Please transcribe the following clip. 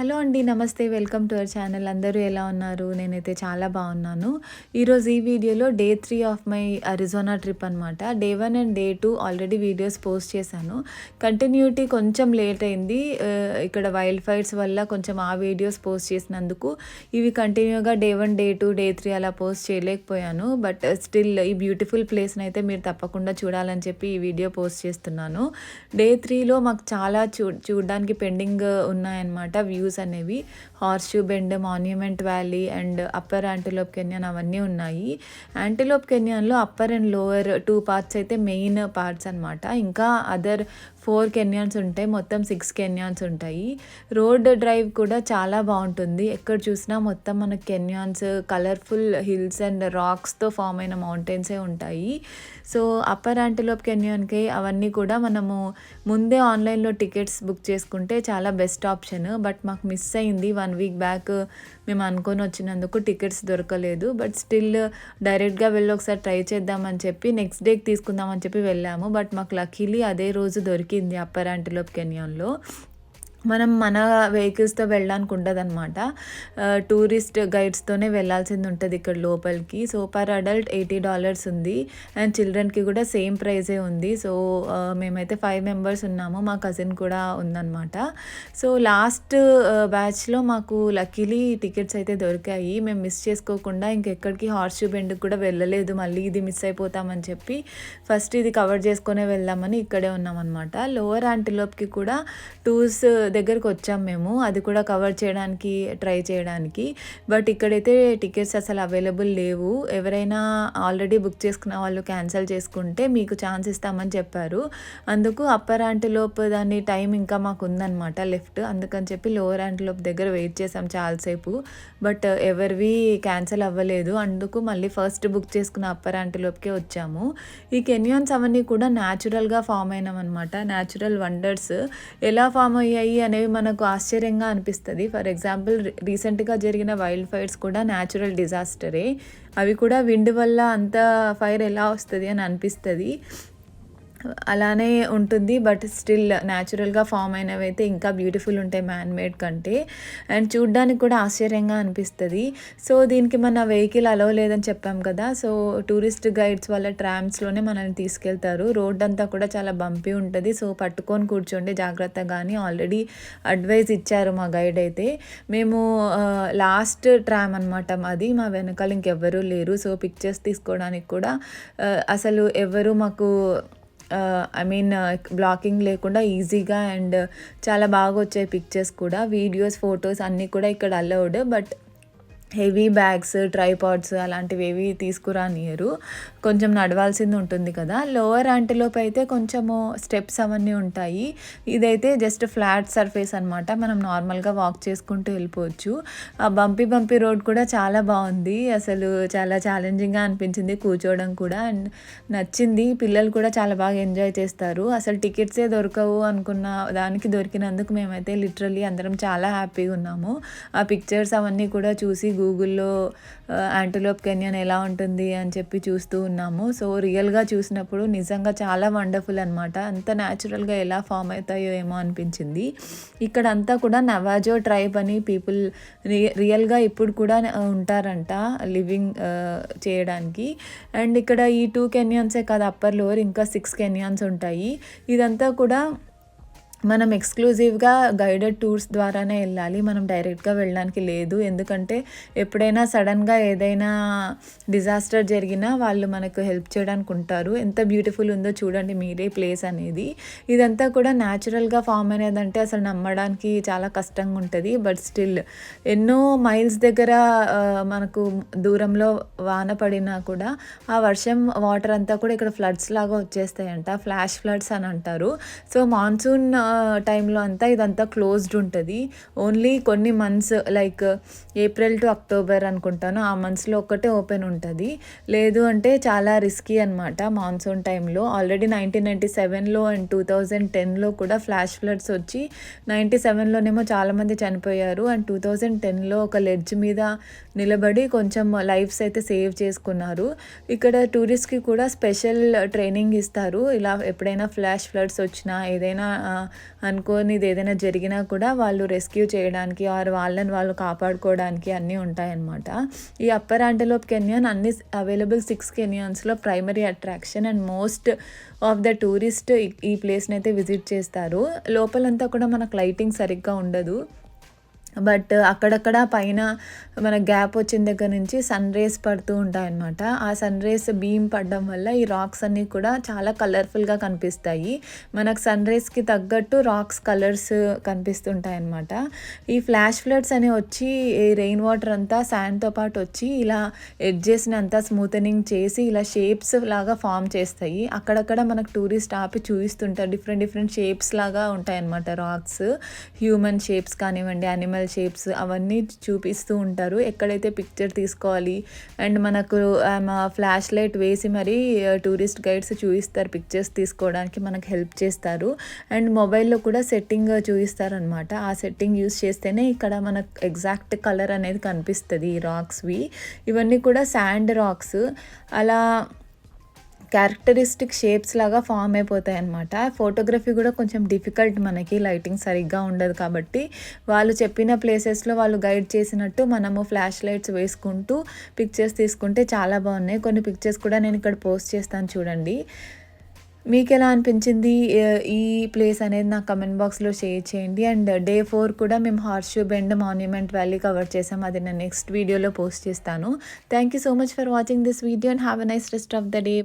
Hello అండి నమస్తే. Welcome to our channel. అందరూ ఎలా ఉన్నారు? నేనైతే చాలా బాగున్నాను. ఈరోజు ఈ వీడియోలో day three of my Arizona trip అనమాట day one and day two already videos post చేశాను. కంటిన్యూటీ కొంచెం లేట్ అయింది. ఇక్కడ వైల్డ్ ఫైర్స్ వల్ల కొంచెం ఆ వీడియోస్ పోస్ట్ చేసినందుకు ఇవి కంటిన్యూగా day one day two day three అలా పోస్ట్ చేయలేకపోయాను. బట్ స్టిల్ ఈ బ్యూటిఫుల్ ప్లేస్ని అయితే మీరు తప్పకుండా చూడాలని చెప్పి ఈ వీడియో పోస్ట్ చేస్తున్నాను. డే త్రీలో మాకు చాలా చూ చూడడానికి పెండింగ్ ఉన్నాయన్నమాట. వ్యూస్ అనేవి horseshoe bend monument valley and upper antelope canyon అవన్నీ ఉన్నాయి. Antelope కెన్యాన్లో upper and lower two parts అయితే మెయిన్ పార్ట్స్ అన్నమాట. ఇంకా అదర్ ఫోర్ కెన్యాన్స్ ఉంటాయి మొత్తం సిక్స్ కెన్యాన్స్ ఉంటాయి. రోడ్ డ్రైవ్ కూడా చాలా బాగుంటుంది. ఎక్కడ చూసినా మొత్తం మనకు కెన్యాన్స్ కలర్ఫుల్ హిల్స్ అండ్ రాక్స్తో ఫామ్ అయిన మౌంటైన్సే ఉంటాయి. సో అప్పర్ యాంటిలోప్ కెన్యాన్కి అవన్నీ కూడా మనము ముందే ఆన్లైన్లో టికెట్స్ బుక్ చేసుకుంటే చాలా బెస్ట్ ఆప్షన్. బట్ మాకు మిస్ అయింది. వన్ వీక్ బ్యాక్ మేము అనుకొని వచ్చినందుకు టికెట్స్ దొరకలేదు. బట్ స్టిల్ డైరెక్ట్గా వెళ్ళి ఒకసారి ట్రై చేద్దామని చెప్పి నెక్స్ట్ డేకి తీసుకుందామని చెప్పి వెళ్ళాము. బట్ మాకు లక్కీలీ అదే రోజు దొరికి దొరికింది అప్పర్ యాంటిలోప్ కెన్యాన్లో. మనం మన వెహికల్స్తో వెళ్ళడానికి ఉండదన్నమాట. టూరిస్ట్ గైడ్స్తోనే వెళ్ళాల్సింది ఉంటుంది ఇక్కడ లోపలికి. So per adult eighty dollars ఉంది. అండ్ చిల్డ్రన్కి కూడా సేమ్ ప్రైజే ఉంది. సో మేమైతే ఫైవ్ మెంబర్స్ ఉన్నాము. మా కజిన్ కూడా ఉందన్నమాట. సో లాస్ట్ బ్యాచ్లో మాకు లక్కీలీ టికెట్స్ అయితే దొరికాయి. మేము మిస్ చేసుకోకుండా ఇంకెక్కడికి హార్స్ షూ బెండ్కి కూడా వెళ్ళలేదు. మళ్ళీ ఇది మిస్ అయిపోతామని చెప్పి ఫస్ట్ ఇది కవర్ చేసుకునే వెళ్దామని ఇక్కడే ఉన్నామన్నమాట. లోవర్ ఆంటిలోప్కి కూడా టూర్స్ దగ్గరకు వచ్చాం మేము. అది కూడా కవర్ చేయడానికి ట్రై చేయడానికి. బట్ ఇక్కడైతే టికెట్స్ అసలు అవైలబుల్ లేవు. ఎవరైనా ఆల్రెడీ బుక్ చేసుకున్న వాళ్ళు క్యాన్సిల్ చేసుకుంటే మీకు ఛాన్స్ ఇస్తామని చెప్పారు. అందుకు అప్పర్ లోపు దాని టైం ఇంకా మాకు ఉందన్నమాట లెఫ్ట్ అందుకని చెప్పి లోవర్ లోపు దగ్గర వెయిట్ చేసాం చాలాసేపు. బట్ ఎవరివి క్యాన్సిల్ అవ్వలేదు. అందుకు మళ్ళీ ఫస్ట్ బుక్ చేసుకున్న అప్పర్ లోపుకే వచ్చాము. ఈ కెన్యాన్స్ అవన్నీ కూడా న్యాచురల్గా ఫామ్ అయినామన్నమాట. న్యాచురల్ వండర్స్ ఎలా ఫామ్ అయ్యాయి అనేవి మనకు ఆశ్చర్యంగా అనిపిస్తుంది. ఫర్ ఎగ్జాంపుల్ రీసెంట్గా జరిగిన వైల్డ్ ఫైర్స్ కూడా న్యాచురల్ డిజాస్టరే. అవి కూడా విండ్ వల్ల అంత ఫైర్ ఎలా వస్తుంది అని అనిపిస్తుంది. అలానే ఉంటుంది బట్ స్టిల్ న్యాచురల్గా ఫామ్ అయినవి అయితే ఇంకా బ్యూటిఫుల్ ఉంటాయి మ్యాన్మేడ్ కంటే. అండ్ చూడ్డానికి కూడా ఆశ్చర్యంగా అనిపిస్తుంది. సో దీనికి మన వెహికల్ అలవ్ లేదని చెప్పాం కదా సో టూరిస్ట్ గైడ్స్ వాళ్ళ ట్రామ్స్లోనే మనల్ని తీసుకెళ్తారు. రోడ్ అంతా కూడా చాలా బంపీ ఉంటుంది. సో పట్టుకొని కూర్చోండి జాగ్రత్తగా అని ఆల్రెడీ అడ్వైజ్ ఇచ్చారు మా గైడ్ అయితే. మేము లాస్ట్ ట్రామ్ అనమాట అది మా వెనకాల ఇంకెవ్వరూ లేరు. సో పిక్చర్స్ తీసుకోవడానికి కూడా అసలు ఎవరు మాకు ఐ మీన్ బ్లాకింగ్ లేకుండా ఈజీగా అండ్ uh, చాలా బాగా వచ్చాయి పిక్చర్స్ కూడా. వీడియోస్ ఫొటోస్ అన్నీ కూడా ఇక్కడ allowed but heavy bags tripods అలాంటివి ఏవి తీసుకురానియరు. కొంచెం నడవాల్సింది ఉంటుంది కదా. లోవర్ అంటిలోపు అయితే కొంచెము స్టెప్స్ అవన్నీ ఉంటాయి. ఇదైతే జస్ట్ ఫ్లాట్ సర్ఫేస్ అనమాట మనం నార్మల్గా వాక్ చేసుకుంటూ వెళ్ళిపోవచ్చు. ఆ బంపి బంపి రోడ్ కూడా చాలా బాగుంది. అసలు చాలా ఛాలెంజింగ్గా అనిపించింది కూర్చోవడం కూడా. అండ్ నచ్చింది. పిల్లలు కూడా చాలా బాగా ఎంజాయ్ చేస్తారు. అసలు టికెట్సే దొరకవు అనుకున్న దానికి దొరికినందుకు మేమైతే లిటరలీ అందరం చాలా హ్యాపీగా ఉన్నాము. ఆ పిక్చర్స్ అవన్నీ కూడా చూసి గూగుల్లో యాంటలోప్ కెన్యన్ ఎలా ఉంటుంది అని చెప్పి చూస్తూ ఉన్నాము. సో రియల్గా చూసినప్పుడు నిజంగా చాలా వండర్ఫుల్ అనమాట అంత న్యాచురల్గా ఎలా ఫామ్ అవుతాయో ఏమో అనిపించింది. ఇక్కడ అంతా కూడా నవాజో ట్రైబ్ అని పీపుల్ రియల్గా ఇప్పుడు కూడా ఉంటారంట లివింగ్ చేయడానికి. అండ్ ఇక్కడ ఈ టూ కెన్యాన్సే కాదు అప్పర్ లోవర్ ఇంకా సిక్స్ కెన్యాన్స్ ఉంటాయి. ఇదంతా కూడా మనం ఎక్స్క్లూజివ్గా గైడెడ్ టూర్స్ ద్వారానే వెళ్ళాలి. మనం డైరెక్ట్గా వెళ్ళడానికి లేదు. ఎందుకంటే ఎప్పుడైనా సడన్గా ఏదైనా డిజాస్టర్ జరిగినా వాళ్ళు మనకు హెల్ప్ చేయడానికి ఉంటారు. ఎంత బ్యూటిఫుల్ ఉందో చూడండి మీరే ప్లేస్ అనేది. ఇదంతా కూడా న్యాచురల్గా ఫామ్ అనేదంటే అసలు నమ్మడానికి చాలా కష్టంగా ఉంటుంది. బట్ స్టిల్ ఎన్నో మైల్స్ దగ్గర మనకు దూరంలో వాన పడినా కూడా ఆ వర్షం వాటర్ అంతా కూడా ఇక్కడ ఫ్లడ్స్ లాగా వచ్చేస్తాయంట. ఫ్లాష్ ఫ్లడ్స్ అని అంటారు. సో మాన్సూన్ టైంలో అంతా ఇదంతా క్లోజ్డ్ ఉంటుంది. ఓన్లీ కొన్ని months like April to October అనుకుంటాను. ఆ మంత్స్లో ఒక్కటే ఓపెన్ ఉంటుంది. లేదు అంటే చాలా రిస్కీ అనమాట మాన్సూన్ టైంలో. ఆల్రెడీ నైన్టీన్ నైంటీ సెవెన్లో అండ్ టూ థౌజండ్ టెన్లో కూడా ఫ్లాష్ ఫ్లడ్స్ వచ్చి నైంటీ సెవెన్లోనేమో చాలామంది చనిపోయారు. అండ్ టూ థౌజండ్ టెన్లో ఒక లెడ్జ్ మీద నిలబడి కొంచెం లైఫ్స్ అయితే సేవ్ చేసుకున్నారు. ఇక్కడ టూరిస్ట్కి కూడా స్పెషల్ ట్రైనింగ్ ఇస్తారు. ఇలా ఎప్పుడైనా ఫ్లాష్ ఫ్లడ్స్ వచ్చినా ఏదైనా అనుకోనిది ఏదైనా జరిగినా కూడా వాళ్ళు రెస్క్యూ చేయడానికి ఆర్ వాళ్ళని వాళ్ళు కాపాడుకోవడానికి అన్నీ ఉంటాయన్నమాట. ఈ అప్పర్ ఆంటలోప్ కెన్యాన్ అన్ని available six కెన్యాన్స్లో primary attraction and most of the tourist ఈ ప్లేస్ని అయితే విజిట్ చేస్తారు. లోపలంతా కూడా మనకు లైటింగ్ సరిగ్గా ఉండదు. బట్ అక్కడక్కడ పైన మన గ్యాప్ వచ్చిన దగ్గర నుంచి సన్ రేస్ పడుతూ ఉంటాయన్నమాట. ఆ సన్ రేస్ బీమ్ పడడం వల్ల ఈ రాక్స్ అన్నీ కూడా చాలా కలర్ఫుల్గా కనిపిస్తాయి. మనకు సన్ రేస్కి తగ్గట్టు రాక్స్ కలర్స్ కనిపిస్తుంటాయి అన్నమాట ఈ ఫ్లాష్ ఫ్లడ్స్ అనేవి వచ్చి ఈ రెయిన్ వాటర్ అంతా శాండ్తో పాటు వచ్చి ఇలా ఎడ్జెస్ని అంతా స్మూతనింగ్ చేసి ఇలా షేప్స్ లాగా ఫామ్ చేస్తాయి. అక్కడక్కడ మనకు టూరిస్ట్ ఆపి చూపిస్తుంటారు. డిఫరెంట్ డిఫరెంట్ షేప్స్ లాగా ఉంటాయి అన్నమాట రాక్స్. హ్యూమన్ షేప్స్ కానివ్వండి యానిమల్ షేప్స్ అవన్నీ చూపిస్తూ ఉంటారు. ఎక్కడైతే పిక్చర్ తీసుకోవాలి అండ్ మనకు um, ఫ్లాష్ లైట్ వేసి మరీ uh, టూరిస్ట్ గైడ్స్ చూపిస్తారు పిక్చర్స్ తీసుకోవడానికి మనకు హెల్ప్ చేస్తారు. అండ్ మొబైల్లో కూడా సెట్టింగ్ చూపిస్తారు అనమాట ఆ సెట్టింగ్ యూస్ చేస్తేనే ఇక్కడ మనకు ఎగ్జాక్ట్ కలర్ అనేది కనిపిస్తుంది ఈ రాక్స్వి ఇవన్నీ కూడా శాండ్ రాక్స్ అలా క్యారెక్టరిస్టిక్ షేప్స్ లాగా ఫామ్ అయిపోతాయి అనమాట ఫోటోగ్రఫీ కూడా కొంచెం డిఫికల్ట్ మనకి లైటింగ్ సరిగ్గా ఉండదు కాబట్టి వాళ్ళు చెప్పిన ప్లేసెస్లో వాళ్ళు గైడ్ చేసినట్టు మనము ఫ్లాష్ లైట్స్ వేసుకుంటూ పిక్చర్స్ తీసుకుంటే చాలా బాగున్నాయి. కొన్ని పిక్చర్స్ కూడా నేను ఇక్కడ పోస్ట్ చేస్తాను చూడండి. మీకు ఎలా అనిపించింది ఈ ప్లేస్ అనేది నాకు కమెంట్ బాక్స్లో షేర్ చేయండి. అండ్ డే ఫోర్ కూడా మేము horseshoe bend monument valley cover చేసాం. అది నేను నెక్స్ట్ వీడియోలో పోస్ట్ చేస్తాను. Thank you so much for watching this video and have a nice rest of the day